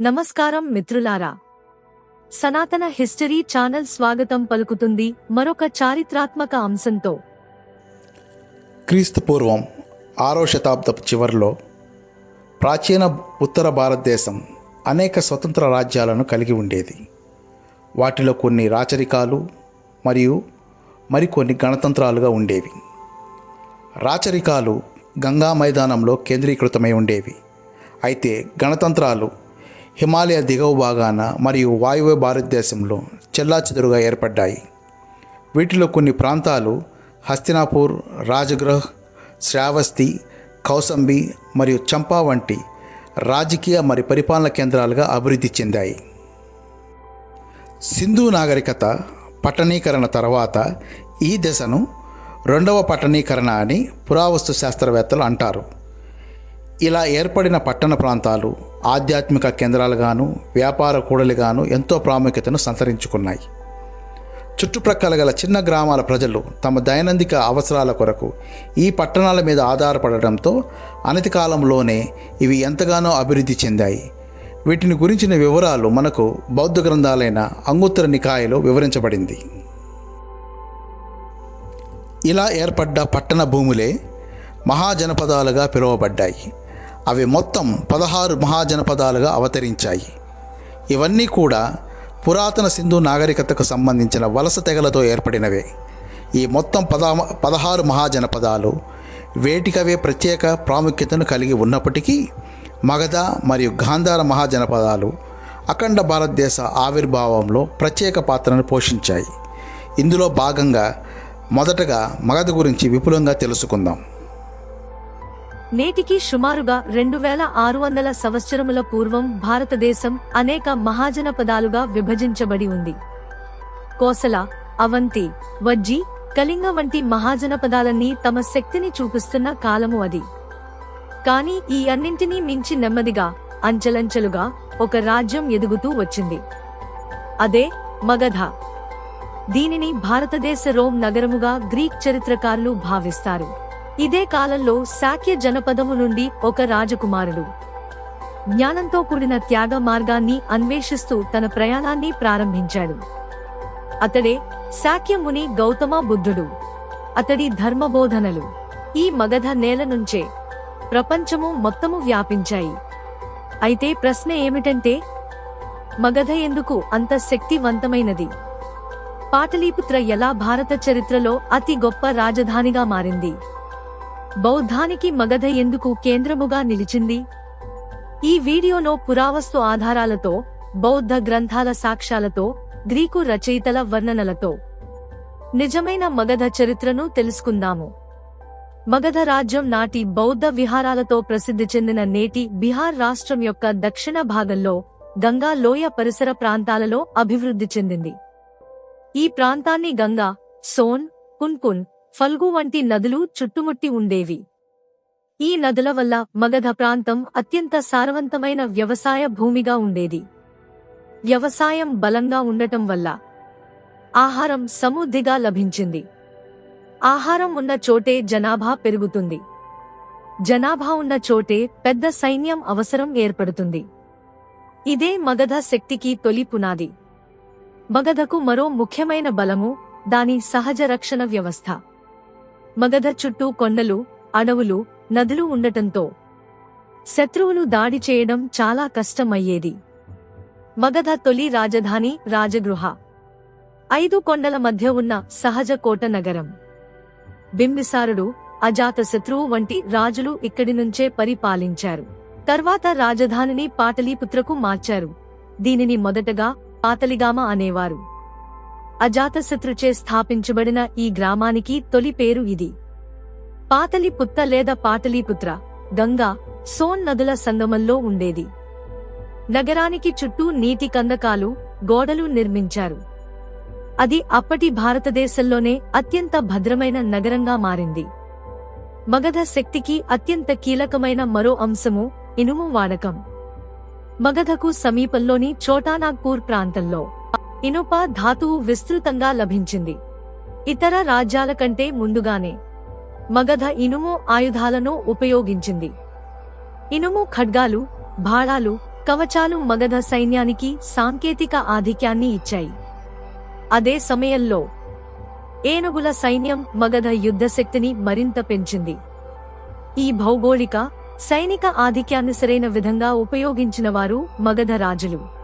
నమస్కారం మిత్రులారా. సనాతన హిస్టరీ ఛానల్ స్వాగతం పలుకుతుంది మరొక చారిత్రాత్మక అంశంతో. క్రీస్తు పూర్వం ఆరో శతాబ్దపు చివరిలో ప్రాచీన ఉత్తర భారతదేశం అనేక స్వతంత్ర రాజ్యాలను కలిగి ఉండేది. వాటిలో కొన్ని రాచరికాలు మరియు మరికొన్ని గణతంత్రాలుగా ఉండేవి. రాచరికాలు గంగా మైదానంలో కేంద్రీకృతమై ఉండేవి. అయితే గణతంత్రాలు హిమాలయ దిగువ భాగాన మరియు వాయువ్య భారతదేశంలో చెల్లాచెదురుగా ఏర్పడ్డాయి. వీటిలో కొన్ని ప్రాంతాలు హస్తినాపూర్ రాజగృహ్ శ్రావస్తి కౌసంబి మరియు చంపా వంటి రాజకీయ మరియు పరిపాలన కేంద్రాలుగా అభివృద్ధి చెందాయి. సింధు నాగరికత పట్టణీకరణ తర్వాత ఈ దశను రెండవ పట్టణీకరణ అని పురావస్తు శాస్త్రవేత్తలు అంటారు. ఇలా ఏర్పడిన పట్టణ ప్రాంతాలు ఆధ్యాత్మిక కేంద్రాలుగాను వ్యాపార కూడలిగాను ఎంతో ప్రాముఖ్యతను సంతరించుకున్నాయి. చుట్టుప్రక్కల గల చిన్న గ్రామాల ప్రజలు తమ దైనందిక అవసరాల కొరకు ఈ పట్టణాల మీద ఆధారపడడంతో అనతి కాలంలోనే ఇవి ఎంతగానో అభివృద్ధి చెందాయి. వీటిని గురించిన వివరాలు మనకు బౌద్ధ గ్రంథాలైన అంగుత్తర నికాయలో వివరించబడింది. ఇలా ఏర్పడ్డ పట్టణ భూములే మహాజనపదాలుగా పిలువబడ్డాయి. అవి మొత్తం పదహారు మహాజనపదాలుగా అవతరించాయి. ఇవన్నీ కూడా పురాతన సింధు నాగరికతకు సంబంధించిన వలస తెగలతో ఏర్పడినవే. ఈ మొత్తం పద పదహారు మహాజనపదాలు వేటికవే ప్రత్యేక ప్రాముఖ్యతను కలిగి ఉన్నప్పటికీ మగధ మరియు గాంధార మహాజనపదాలు అఖండ భారతదేశ ఆవిర్భావంలో ప్రత్యేక పాత్రను పోషించాయి. ఇందులో భాగంగా మొదటగా మగధ గురించి విపులంగా తెలుసుకుందాం. నేటికి సుమారుగా రెండు వేల ఆరు వందల సంవత్సరముల పూర్వం భారతదేశం అనేక మహాజనపదాలుగా విభజించబడి ఉంది. కోసల అవంతి వజ్జి కళింగ వంటి మహాజనపదాలన్నీ తమ శక్తిని చూపిస్తున్న కాలము అది. కానీ ఈ అన్నింటినీ మించి నెమ్మదిగా అంచెలంచెలుగా ఒక రాజ్యం ఎదుగుతూ వచ్చింది. అదే మగధ. దీనిని భారతదేశ రోమ్ నగరముగా గ్రీక్ చరిత్రకారులు భావిస్తారు. ఇదే కాలంలో శాక్య జనపదము నుండి ఒక రాజకుమారుడు. జ్ఞానంతో కూడిన త్యాగ మార్గాన్ని అన్వేషిస్తూ తన ప్రయాణాన్ని ప్రారంభించాడు. అతడే శాక్యముని గౌతమ బుద్ధుడు. అతడి ధర్మబోధనలు ఈ మగధ నేల నుంచే ప్రపంచము మొత్తము వ్యాపించాయి. అయితే ప్రశ్న ఏమిటంటే మగధ ఎందుకు అంత శక్తివంతమైనది? పాటలీపుత్ర ఎలా భారత చరిత్రలో అతి గొప్ప రాజధానిగా మారింది? బౌద్ధానికి మగధ ఎందుకు కేంద్రముగా నిలిచింది? ఈ వీడియోలో పురావస్తు ఆధారాలతో బౌద్ధ గ్రంథాల సాక్ష్యాలతో గ్రీకు రచయితల వర్ణనలతో నిజమైన మగధ చరిత్రను తెలుసుకుందాము. మగధ రాజ్యం నాటి బౌద్ధ విహారాలతో ప్రసిద్ధి చెందిన నేటి బీహార్ రాష్ట్రం యొక్క దక్షిణ భాగంలో గంగా లోయ పరిసర ప్రాంతాలలో అభివృద్ధి చెందింది. ఈ ప్రాంతాన్ని గంగా సోన్ కున్కున్ ఫల్గు వంటి నదులు చుట్టుముట్టి ఉండేవి. ఈ నదుల వల్ల మగధ ప్రాంతం అత్యంత సారవంతమైన వ్యవసాయ భూమిగా ఉండేది. వ్యవసాయం బలంగా ఉండటం వల్ల ఆహారం సమృద్ధిగా లభించింది. ఆహారం ఉన్న చోటే జనాభా పెరుగుతుంది. జనాభా ఉన్న చోటే పెద్ద సైన్యం అవసరం ఏర్పడుతుంది. ఇదే మగధ శక్తికి తొలి పునాది. మగధకు మరో ముఖ్యమైన బలము దాని సహజ రక్షణ వ్యవస్థ. మగధ చుట్టూ కొండలు అడవులు నదులు ఉండటంతో శత్రువులు దాడి చేయడం చాలా కష్టమయ్యేది. మగధ తొలి రాజధాని రాజగృహ. ఐదు కొండల మధ్య ఉన్న సహజ కోట నగరం. బింబిసారుడు అజాతశత్రువు వంటి రాజులు ఇక్కడి నుంచే పరిపాలించారు. తర్వాత రాజధానిని పాటలీపుత్రకు మార్చారు. దీనిని మొదటగా పాతలిగామ అనేవారు. అజాతశత్రుచే స్థాపించబడిన ఈ గ్రామానికి తొలి పేరు ఇది. పాతలిపుత్త లేదా పాటలీపుత్ర గంగా సోన్ నదుల సంగమంలో ఉండేది. నగరానికి చుట్టూ నీటి కందకాలు గోడలు నిర్మించారు. అది అప్పటి భారతదేశంలోనే అత్యంత భద్రమైన నగరంగా మారింది. మగధ శక్తికి అత్యంత కీలకమైన మరో అంశము ఇనుము వాడకం. మగధకు సమీపంలోని చోటానాగ్పూర్ ప్రాంతంలో ఇనుప ధాతువు విస్తృతంగా లభించింది. ఇతర రాజ్యాల కంటే ముందుగానే మగధ ఇనుము ఆయుధాలను ఉపయోగించింది. ఇనుము ఖడ్గాలు భాళాలు కవచాలు మగధ సైన్యానికి సాంకేతిక ఆధిక్యాన్ని ఇచ్చాయి. అదే సమయంలో ఏనుగుల సైన్యం మగధ యుద్ధశక్తిని మరింత పెంచింది. ఈ భౌగోళిక సైనిక ఆధిక్యాన్ని సరైన విధంగా ఉపయోగించిన వారు మగధ రాజులు.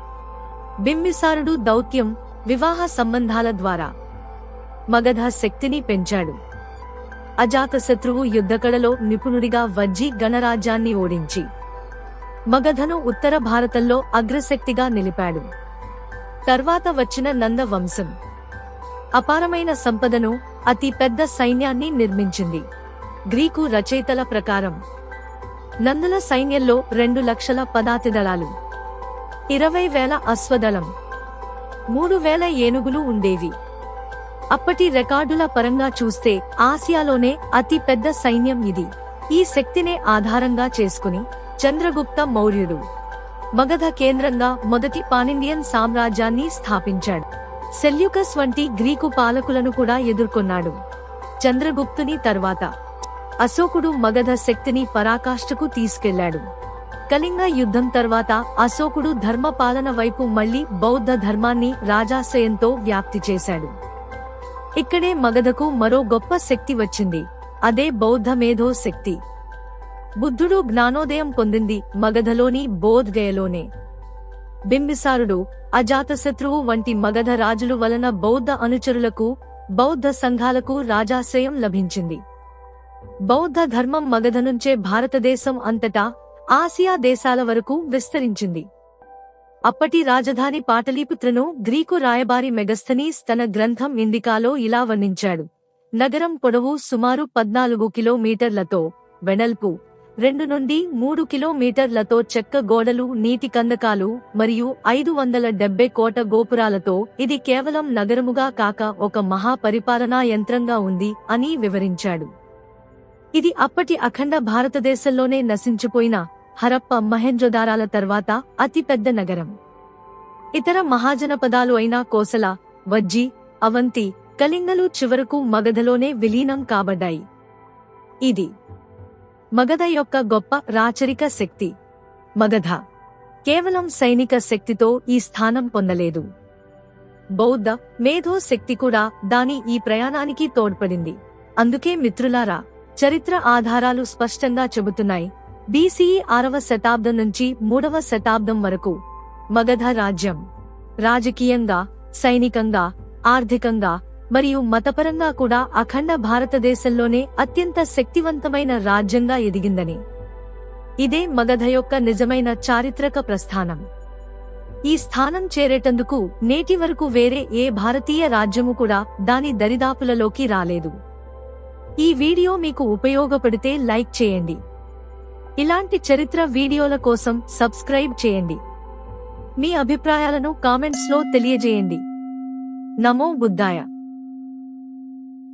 బింబిసారుడు దౌత్యం వివాహ సంబంధాల ద్వారా మగధ శక్తిని పెంచాడు. అజాతశత్రువు యుద్ధకళలో నిపుణుడిగా వజ్జి గణరాజ్యాన్ని ఓడించి మగధను ఉత్తర భారతంలో అగ్రశక్తిగా నిలిపాడు. తర్వాత వచ్చిన నంద వంశం అపారమైన సంపదను అతి పెద్ద సైన్యాన్ని నిర్మించింది. గ్రీకు రచయితల ప్రకారం నందుల సైన్యంలో రెండు లక్షల పదాతి దళాలు ఇరవై వేల అశ్వదళం. మూడు వేల ఏనుగులు ఉండేవి. అప్పటి రికార్డుల పరంగా చూస్తే ఆసియాలోనే అతి పెద్ద సైన్యం ఇది. ఈ శక్తినే ఆధారంగా చేసుకుని చంద్రగుప్త మౌర్యుడు మగధ కేంద్రంగా మొదటి పానిండియన్ సామ్రాజ్యాన్ని స్థాపించాడు. సెల్యుకస్ వంటి గ్రీకు పాలకులను కూడా ఎదుర్కొన్నాడు చంద్రగుప్తుని తర్వాత. అశోకుడు మగధ శక్తిని పరాకాష్ఠకు తీసుకెళ్ళాడు. కళింగ యుద్ధం తర్వాత అశోకుడు ధర్మ పాలన వైపు మళ్ళీ బౌద్ధ ధర్మాన్ని రాజాశ్రయంతో వ్యాప్తి చేశాడు. ఇక్కడే మగధకు మరో గొప్ప శక్తి వచ్చింది. అదే బౌద్ధ మేధో శక్తి. బుద్ధుడు జ్ఞానోదయం పొందింది మగధలోని బోధ్గయలోనే. బింబిసారుడు అజాతశత్రువు వంటి మగధ రాజులు వలన బౌద్ధ అనుచరులకు బౌద్ధ సంఘాలకు రాజాశ్రయం లభించింది. బౌద్ధ ధర్మం మగధ నుంచే భారతదేశం అంతటా ఆసియా దేశాల వరకు విస్తరించింది. అప్పటి రాజధాని పాటలీపుత్రను గ్రీకు రాయబారి మెగస్థనీస్ తన గ్రంథం ఇండికాలో ఇలా వర్ణించాడు. నగరం పొడవు సుమారు పద్నాలుగు కిలోమీటర్లతో వెడల్పు రెండు నుండి మూడు కిలోమీటర్లతో చెక్క గోడలు నీటి కందకాలు మరియు ఐదు వందల డెబ్బై కోట గోపురాలతో ఇది కేవలం నగరముగా కాక ఒక మహాపరిపాలనా యంత్రంగా ఉంది అని వివరించాడు. ఇది అప్పటి అఖండ భారతదేశంలోనే నశించిపోయిన హరప్ప మహేంద్రదారాల తర్వాత అతిపెద్ద నగరం. ఇతర మహాజనపదాలు అయిన కోసల వజ్జి అవంతి కళింగలు చివరకు మగధలోనే విలీనం కాబడ్డాయి. ఇది మగధ యొక్క గొప్ప రాచరిక శక్తి. మగధ కేవలం సైనిక శక్తితో ఈ స్థానం పొందలేదు. బౌద్ధ మేధో శక్తి కూడా దాని ఈ ప్రయాణానికి తోడ్పడింది. అందుకే మిత్రులారా చరిత్ర ఆధారాలు స్పష్టంగా చెబుతున్నాయి. బీసీఈ ఆరవ శతాబ్దం నుంచి మూడవ శతాబ్దం వరకు మగధ రాజ్యం. రాజకీయంగా సైనికంగా ఆర్థికంగా మరియు మతపరంగా కూడా అఖండ భారతదేశంలోనే అత్యంత శక్తివంతమైన రాజ్యంగా ఎదిగిందని. ఇదే మగధ యొక్క నిజమైన చారిత్రక ప్రస్థానం. ఈ స్థానం చేరేటందుకు నేటి వరకు వేరే ఏ భారతీయ రాజ్యము కూడా దాని దరిదాపులలోకి రాలేదు. ఈ వీడియో మీకు ఉపయోగపడితే లైక్ చేయండి. ఇలాంటి చరిత్ర వీడియోల కోసం సబ్స్క్రైబ్ చేయండి. మీ అభిప్రాయాలను కామెంట్స్లో తెలియజేయండి. నమో బుద్ధాయ.